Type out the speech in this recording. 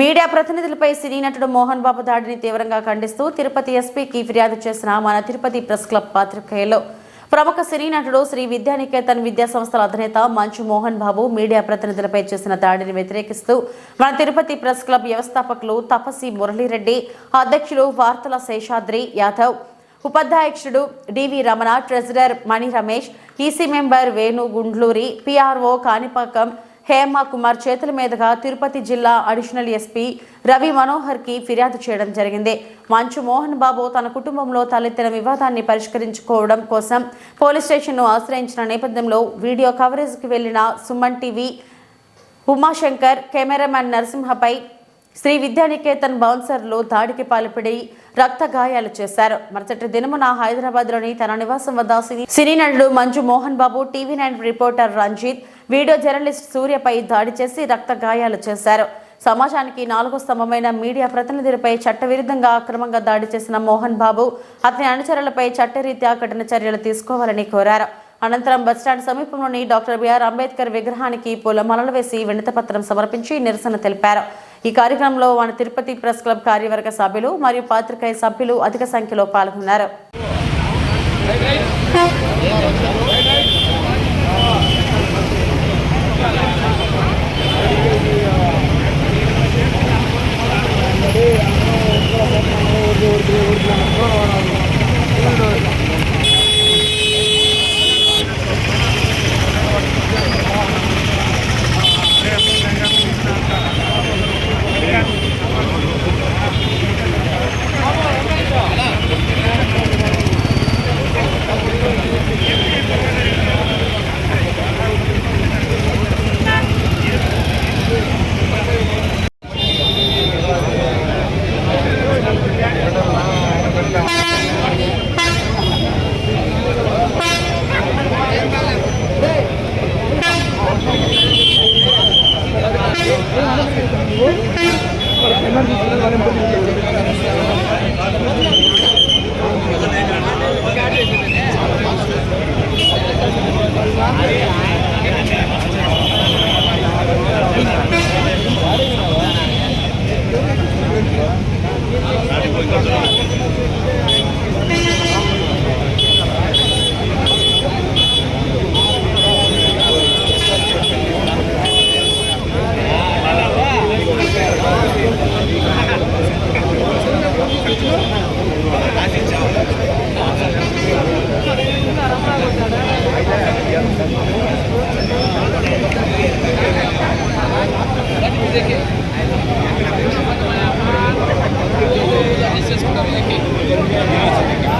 Media ప్రతినిధులపై సినీ నటుడు మోహన్ బాబు దాడిని తీవ్రంగా ఖండిస్తూ తిరుపతి ఎస్పీకి ఫిర్యాదు చేసిన మన తిరుపతి ప్రెస్ క్లబ్ పాత్రికేయులు. ప్రముఖ సినీ నటుడు శ్రీ విద్యానికేతన్ విద్యా సంస్థల అధినేత మంచు మోహన్ బాబు మీడియా ప్రతినిధులపై చేసిన దాడిని వ్యతిరేకిస్తూ మన తిరుపతి ప్రెస్ క్లబ్ వ్యవస్థాపకులు తపసి మురళీరెడ్డి అధ్యక్షులు వార్తల శేషాద్రి యాదవ్ ఉపాధ్యక్షుడు DV Ramana treasurer Mani Ramesh EC member Venu Gundluri PRO Kanipakam Hema Kumar చేతుల మీదుగా తిరుపతి జిల్లా అడిషనల్ ఎస్పీ రవి మనోహర్కి ఫిర్యాదు చేయడం జరిగింది. మంచు మోహన్ బాబు తన కుటుంబంలో తలెత్తిన వివాదాన్ని పరిష్కరించుకోవడం కోసం పోలీస్ స్టేషన్ను ఆశ్రయించిన నేపథ్యంలో వీడియో కవరేజ్కి వెళ్ళిన సుమన్ టీవీ ఉమాశంకర్ కెమెరామ్యాన్ నరసింహపై శ్రీ విద్యానికేతన్ బౌన్సర్లు దాడికి పాల్పడి రక్త గాయాలు చేశారు. మరుసటి దినమున హైదరాబాద్లోని తన నివాసం వద్ద సినీ నటుడు Manju Mohan Babu TV nine reporter Ranjith video journalist సూర్యపై దాడి చేసి రక్త గాయాలు చేశారు. సమాజానికి నాలుగో స్తంభమైన మీడియా ప్రతినిధులపై చట్టవిరుద్ధంగా అక్రమంగా దాడి చేసిన మోహన్ బాబు అతని అనుచరులపై చట్టరీత్యా కఠిన చర్యలు తీసుకోవాలని కోరారు. అనంతరం బస్టాండ్ సమీపంలోని డాక్టర్ బిఆర్ అంబేద్కర్ విగ్రహానికి పూలమాలలు వేసి వినతపత్రం సమర్పించి నిరసన తెలిపారు. ఈ కార్యక్రమంలో మన తిరుపతి ప్రెస్ క్లబ్ కార్యవర్గ సభ్యులు మరియు పాత్రికేయ సభ్యులు అధిక సంఖ్యలో పాల్గొన్నారు. देखिए తీసేసుకుంటారు